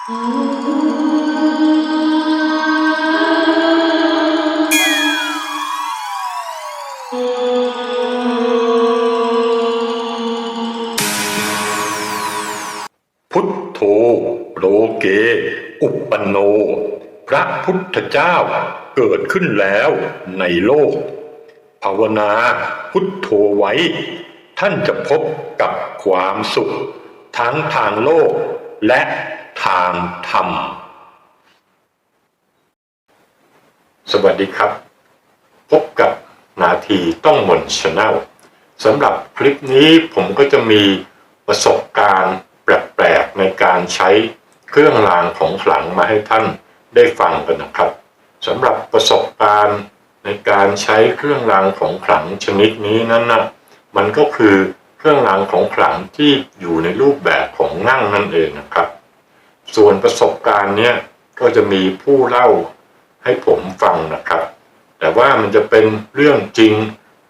พุทโธโลเก อุปปโน พระพุทธเจ้าเกิดขึ้นแล้วในโลก ภาวนาพุทโธไว้ ท่านจะพบกับความสุข ทั้งทางโลกและ ทางธรรม สวัสดีครับ พบกับนาทีต้องมนชาแนลสำหรับคลิปนี้ผมก็จะมีประสบการณ์แปลกๆในการใช้เครื่องรางของขลังมาให้ท่านได้ฟังกันนะครับสำหรับประสบการณ์ในการใช้เครื่องรางของขลังชนิดนี้นั้นนะมันก็คือเครื่องรางของขลังที่อยู่ในรูปแบบของนั่งนั่นเองนะครับ ส่วนประสบการณ์เนี้ยก็จะมีผู้เล่าให้ผมฟังนะครับ แต่ว่ามันจะเป็นเรื่องจริง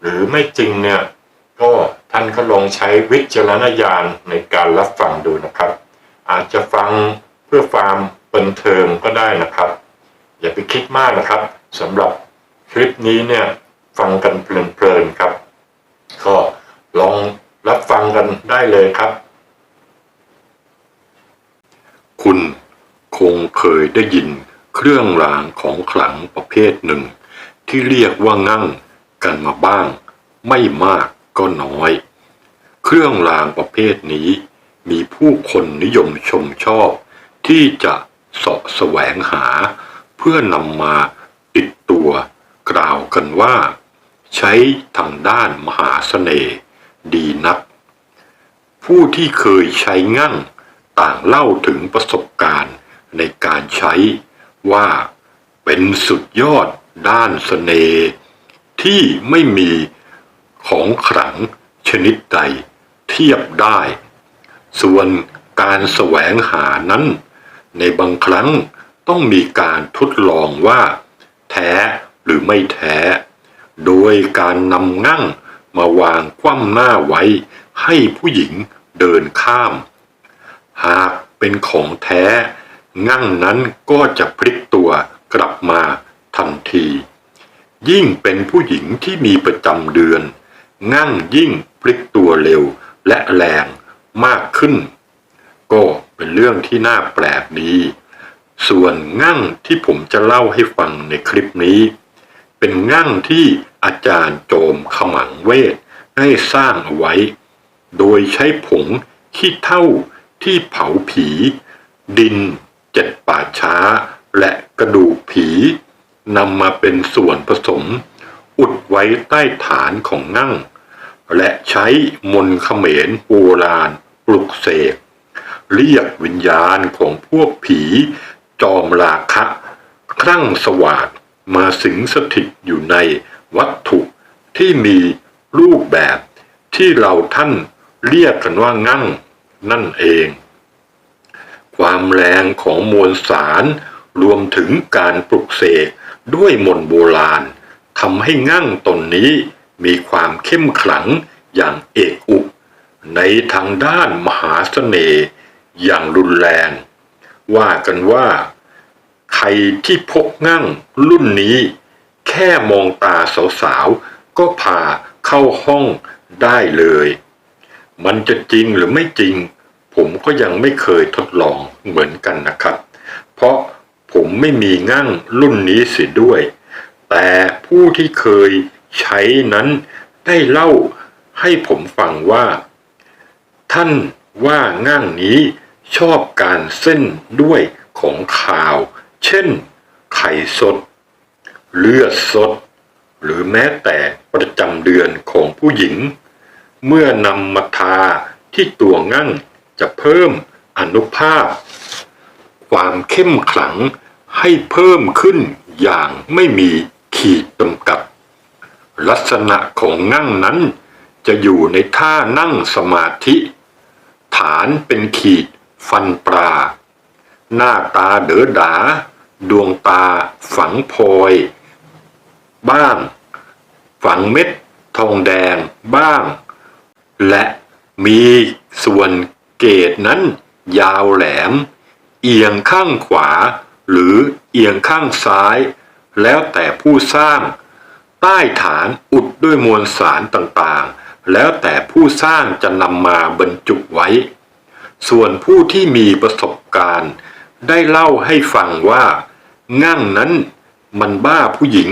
หรือไม่จริงเนี่ยก็ท่านก็ลองใช้วิจารณญาณในการรับฟังดูนะครับ อาจจะฟังเพื่อความบันเทิงก็ได้นะครับ อย่าไปคิดมากนะครับสำหรับคลิปนี้เนี่ยฟังกันเพลินๆครับ ก็ลองรับฟังกันได้เลยครับ คุณคงเคยได้ยินเครื่องรางของขลังประเภทหนึ่ง ที่เรียกว่างั่งกันมาบ้าง ไม่มากก็น้อย เครื่องรางประเภทนี้ มีผู้คนนิยมชมชอบ ที่จะเสาะแสวงหา เพื่อนำมาติดตัว กล่าวกันว่า ใช้ทางด้านมหาเสน่ห์ดีนัก ผู้ที่เคยใช้งั่ง ต่างเล่าถึงประสบการณ์ในการใช้ว่าเป็นสุดยอดด้านเสน่ห์ที่ไม่มีของขลังชนิดใดเทียบได้ ส่วนการแสวงหานั้น ในบางครั้งต้องมีการทดลองว่า แท้หรือไม่แท้ โดยการนำงั่งมาวางคว่ำหน้าไว้ให้ผู้หญิงเดินข้าม หากเป็นของแท้ งั่งนั้นก็จะพลิกตัวกลับมาทันที ยิ่งเป็นผู้หญิงที่มีประจำเดือน งั่งยิ่งพลิกตัวเร็วและแรงมากขึ้น ก็เป็นเรื่องที่น่าแปลกดีส่วนงั่งที่ผมจะเล่าให้ฟังในคลิปนี้ เป็นงั่งที่อาจารย์โจมขมังเวทได้สร้างเอาไว้ โดยใช้ผงขี้เท่า ที่เผาผี ดินเจ็ดป่าช้า และกระดูกผีนำมาเป็นส่วนผสม อุดไว้ใต้ฐานของงั่ง และใช้มนเขมรโบราณปลุกเสกเรียกวิญญาณของพวกผีจอมราคะครั่งสวาดมาสิงสถิตอยู่ในวัตถุที่มีรูปแบบที่เราท่านเรียกกันว่างั่ง นั่นเอง ความแรงของมวลสารรวมถึงการปลุกเสกด้วยมนต์โบราณทำให้งั่งตนนี้มีความเข้มขลังอย่างเอกอุก ในทางด้านมหาเสน่ห์อย่างรุนแรง ว่ากันว่า ใครที่พกงั่งรุ่นนี้ แค่มองตาสาวๆ ก็พาเข้าห้องได้เลย มันจะจริงหรือไม่จริง ผมก็ยังไม่เคยทดลองเหมือนกันนะครับ เพราะผมไม่มีงั่งรุ่นนี้เสียด้วย แต่ผู้ที่เคยใช้นั้นได้เล่าให้ผมฟังว่า ท่านว่าง่างนี้ชอบการเส้นด้วยของข่าว เช่น ไข่สด เลือดสด หรือแม้แต่ประจำเดือนของผู้หญิง เมื่อนำมาทาที่ตัวงั่งจะเพิ่มอนุภาพ ความเข้มขลังให้เพิ่มขึ้นอย่างไม่มีขีดจำกัด ลักษณะของงั่งนั้นจะอยู่ในท่านั่งสมาธิ ฐานเป็นขีดฟันปลา หน้าตาเด๋อดา ดวงตาฝังพลอย บ้าง ฝังเม็ด ทองแดงบ้าง และมีส่วนเกตนั้นยาวแหลม เอียงข้างขวา หรือเอียงข้างซ้าย แล้วแต่ผู้สร้าง ใต้ฐานอุดด้วยมวลสารต่างๆ แล้วแต่ผู้สร้างจะนำมาบรรจุไว้ ส่วนผู้ที่มีประสบการณ์ ได้เล่าให้ฟังว่า งั่งนั้นมันบ้าผู้หญิง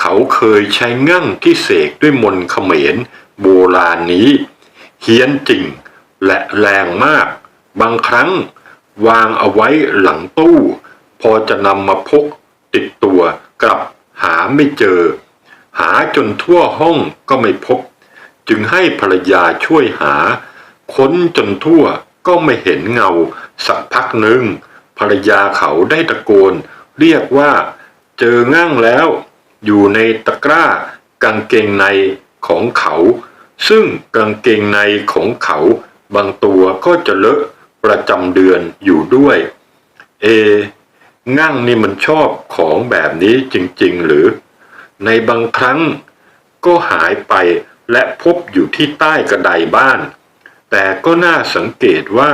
เขาเคยใช้งั่งที่เสกด้วยมนต์เขมร โบราณนี้ เฮี้ยนจริงและแรงมาก บางครั้งวางเอาไว้หลังตู้ พอจะนำมาพกติดตัวกลับหาไม่เจอ หาจนทั่วห้องก็ไม่พบ จึงให้ภรรยาช่วยหา ค้นจนทั่วก็ไม่เห็นเงา สักพักหนึ่งภรรยาเขาได้ตะโกน เรียกว่า เจอง่างแล้ว อยู่ในตะกร้ากางเกงในของเขา ซึ่งกางเกงในของเขาบางตัวก็จะเลอะประจำเดือนอยู่ด้วย เอ งั่งนี่มันชอบของแบบนี้จริงๆ หรือ ในบางครั้งก็หายไปและพบอยู่ที่ใต้กระไดบ้าน แต่ก็น่าสังเกตว่า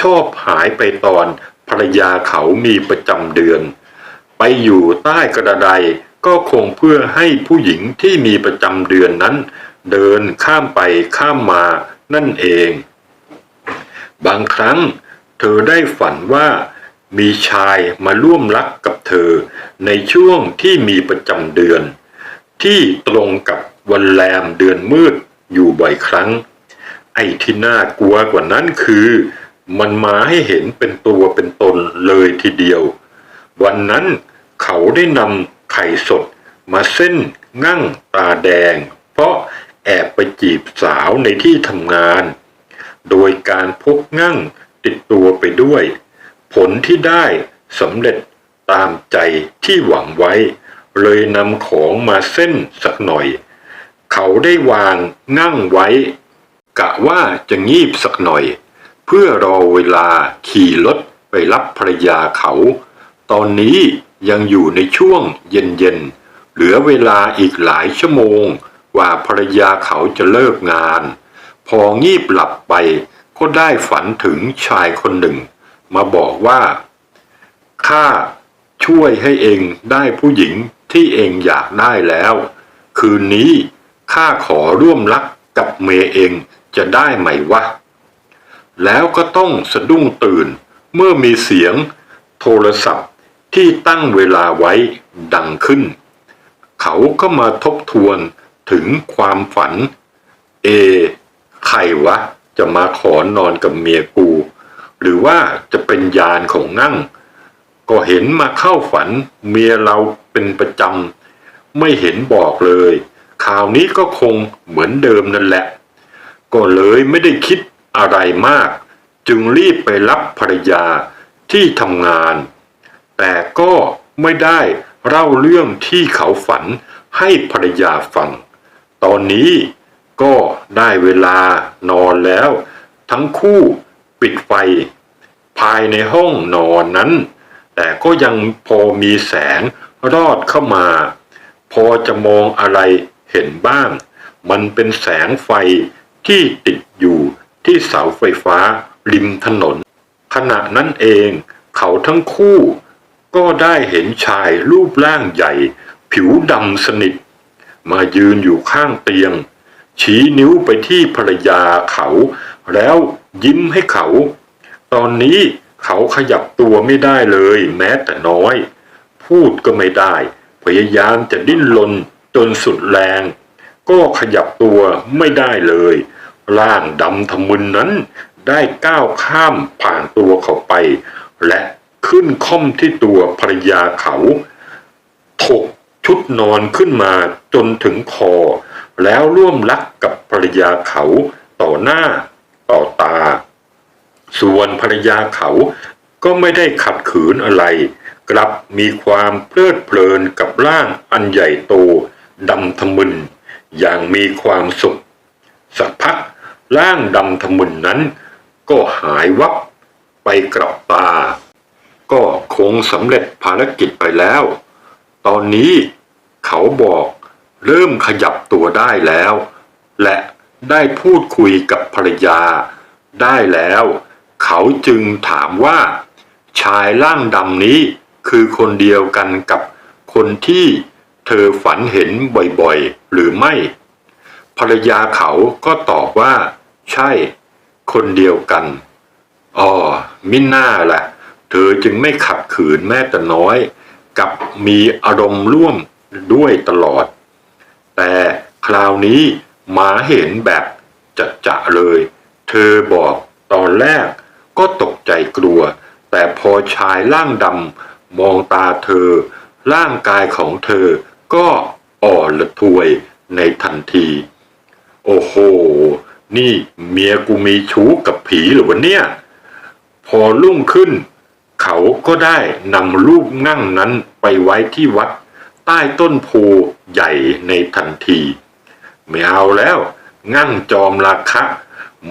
ชอบหายไปตอนภรรยาเขามีประจำเดือน ไปอยู่ใต้กระไดก็คงเพื่อให้ผู้หญิงที่มีประจำเดือนนั้น เดินข้ามไปข้ามมานั่นเอง บางครั้งเธอได้ฝันว่ามีชายมาร่วมรักกับเธอในช่วงที่มีประจำเดือน ที่ตรงกับวันแรมเดือนมืดอยู่บ่อยครั้ง ไอ้ที่น่ากลัวกว่านั้นคือ มันมาให้เห็นเป็นตัวเป็นตนเลยทีเดียว วันนั้นเขาได้นำไข่สดมาเส้นงั่งตาแดง แอบไปจีบสาวในที่ทำงาน โดยการพกงั่งติดตัวไปด้วย ผลที่ได้สำเร็จตามใจที่หวังไว้ เลยนำของมาเส้นสักหน่อย เขาได้วางงั่งไว้ กะว่าจะงีบสักหน่อย เพื่อรอเวลาขี่รถไปรับภรรยาเขา ตอนนี้ยังอยู่ในช่วงเย็นๆเหลือเวลาอีกหลายชั่วโมง กว่าภรรยาเขาจะเลิกงาน พองีบหลับไปก็ได้ฝันถึงชายคนหนึ่ง มาบอกว่า ข้าช่วยให้เองได้ผู้หญิงที่เองอยากได้แล้ว คืนนี้ข้าขอร่วมรักกับเมย์เองจะได้ไหมวะ แล้วก็ต้องสะดุ้งตื่นเมื่อมีเสียงโทรศัพท์ที่ตั้งเวลาไว้ดังขึ้น เขาก็มาทบทวน ถึงความฝัน เอ ใครวะ จะมาขอนอนกับเมียกู หรือว่าจะเป็นยานของนั่ง ก็เห็นมาเข้าฝันเมียเราเป็นประจำ ไม่เห็นบอกเลย ข่าวนี้ก็คงเหมือนเดิมนั่นแหละ ก็เลยไม่ได้คิดอะไรมาก จึงรีบไปรับภรรยาที่ทำงาน แต่ก็ไม่ได้เล่าเรื่องที่เขาฝันให้ภรรยาฟัง ตอนนี้ก็ได้เวลานอนแล้ว ทั้งคู่ปิดไฟ ภายในห้องนอนนั้น แต่ก็ยังพอมีแสงรอดเข้ามา พอจะมองอะไรเห็นบ้าง มันเป็นแสงไฟที่ติดอยู่ที่เสาไฟฟ้าริมถนน ขณะนั้นเองเขาทั้งคู่ก็ได้เห็นชายรูปร่างใหญ่ ผิวดำสนิท มายืนอยู่ข้างเตียง ชี้นิ้วไปที่ภรรยาเขา แล้วยิ้มให้เขา ตอนนี้เขาขยับตัวไม่ได้เลยแม้แต่น้อย พูดก็ไม่ได้ พยายามจะดิ้นรนจนสุดแรง ก็ขยับตัวไม่ได้เลย ร่างดำทะมึนนั้นได้ก้าวข้ามผ่านตัวเขาไป และขึ้นค่อมที่ตัวภรรยาเขา ถก ชุดนอนขึ้นมาจนถึงคอ แล้วร่วมรักกับภรรยาเขาต่อหน้าต่อตา ส่วนภรรยาเขาก็ไม่ได้ขัดขืนอะไร กลับมีความเพลิดเพลินกับร่างอันใหญ่โตดำทะมึน อย่างมีความสุข สักพักร่างดำทะมึนนั้น ก็หายวับไปกลับตา ก็คงสำเร็จภารกิจไปแล้ว ตอนนี้เขาบอกเริ่มขยับตัวได้แล้ว และได้พูดคุยกับภรรยา ได้แล้ว เขาจึงถามว่า ชายร่างดำนี้คือคนเดียวกันกับคนที่เธอฝันเห็นบ่อยๆ หรือไม่ ภรรยาเขาก็ตอบว่า ใช่ คนเดียวกันอ๋อมิน่าละ่ะ เธอจึงไม่ขับขืนแม้แต่น้อย กับมีอารมณ์ร่วมด้วยตลอด แต่คราวนี้หมาเห็นแบบจะจะเลย เธอบอกตอนแรกก็ตกใจกลัว แต่พอชายร่างดำมองตาเธอ ร่างกายของเธอก็อ่อนละทวยในทันที โอ้โห นี่เมียกูมีชู้กับผีหรือวะเนี่ย พอรุ่งขึ้น เขาก็ได้นำรูปนั่งนั้นไปไว้ที่วัด ใต้ต้นโพใหญ่ในทันที ไม่เอาแล้วงั่งจอมราคะ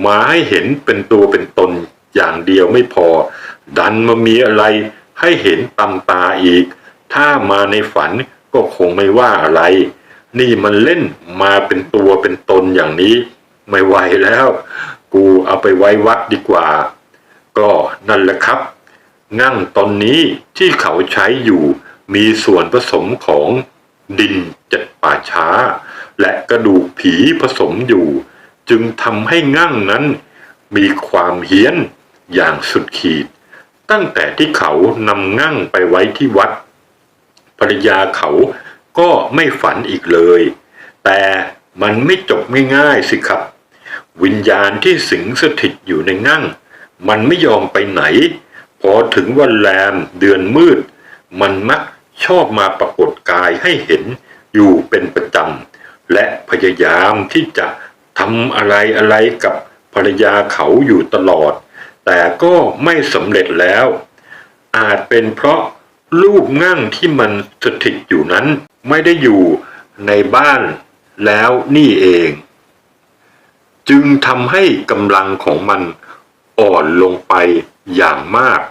มาให้เห็นเป็นตัวเป็นตนอย่างเดียวไม่พอ ดันมามีอะไรให้เห็นตำตาอีก ถ้ามาในฝันก็คงไม่ว่าอะไร นี่มันเล่นมาเป็นตัวเป็นตนอย่างนี้ ไม่ไหวแล้ว กูเอาไปไว้วัดดีกว่า ก็นั่นแหละครับ งั่งตอนนี้ที่เขาใช้อยู่มีส่วนผสมของดินเจ็ดป่าช้า และกระดูกผีผสมอยู่ จึงทำให้งั่งนั้น มีความเฮี้ยนอย่างสุดขีด ตั้งแต่ที่เขานำงั่งไปไว้ที่วัดภรรยาเขาก็ไม่ฝันอีกเลย แต่มันไม่จบง่ายๆสิครับ วิญญาณที่สิงสถิตอยู่ในงั่ง มันไม่ยอมไปไหน พอถึงวันแรมเดือนมืด มันมักชอบมาปรากฏกายให้เห็นอยู่เป็นประจำ และพยายามที่จะทำอะไรอะไรกับภรรยาเขาอยู่ตลอด แต่ก็ไม่สำเร็จแล้ว อาจเป็นเพราะรูปงั่งที่มันสถิตอยู่นั้นไม่ได้อยู่ในบ้านแล้วนี่เอง จึงทำให้กำลังของมันอ่อนลงไปอย่างมาก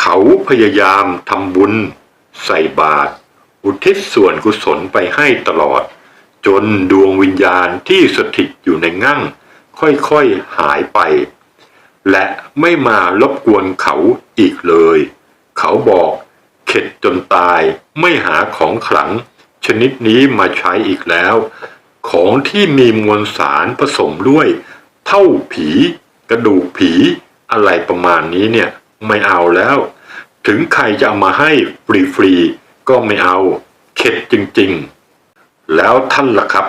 เขาพยายามทำบุญ ใส่บาตรอุทิศส่วนกุศลไปให้ตลอด จนดวงวิญญาณที่สถิตอยู่ในงั่ง ค่อยๆหายไป และไม่มารบกวนเขาอีกเลย เขาบอกเข็ดจนตายไม่หาของขลัง ชนิดนี้มาใช้อีกแล้ว ของที่มีมวลสารผสมด้วย เท่าผี กระดูกผีอะไรประมาณนี้เนี่ย ไม่เอาแล้ว ถึงใครจะเอามาให้ฟรีๆก็ไม่เอาเข็ดจริงๆ แล้วท่านล่ะครับ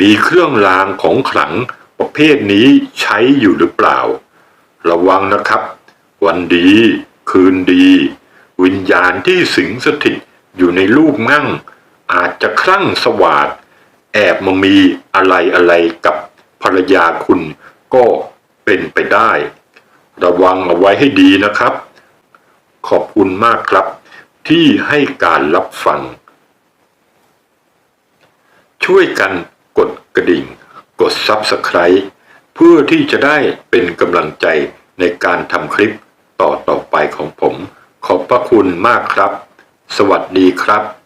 มีเครื่องรางของขลังประเภทนี้ใช้อยู่หรือเปล่า ระวังนะครับ วันดีคืนดี วิญญาณที่สิงสถิตอยู่ในรูปงั่ง อาจจะคลั่งสวาดแอบมามีอะไรอะไรกับภรรยาคุณก็เป็นไปได้ ระวังเอาไว้ให้ดีนะครับ ขอบคุณมากครับ ที่ให้การรับฟัง ช่วยกันกดกระดิ่ง กด Subscribe เพื่อที่จะได้เป็นกำลังใจในการทำคลิปต่อต่อไปของผม ขอบพระคุณมากครับ สวัสดีครับ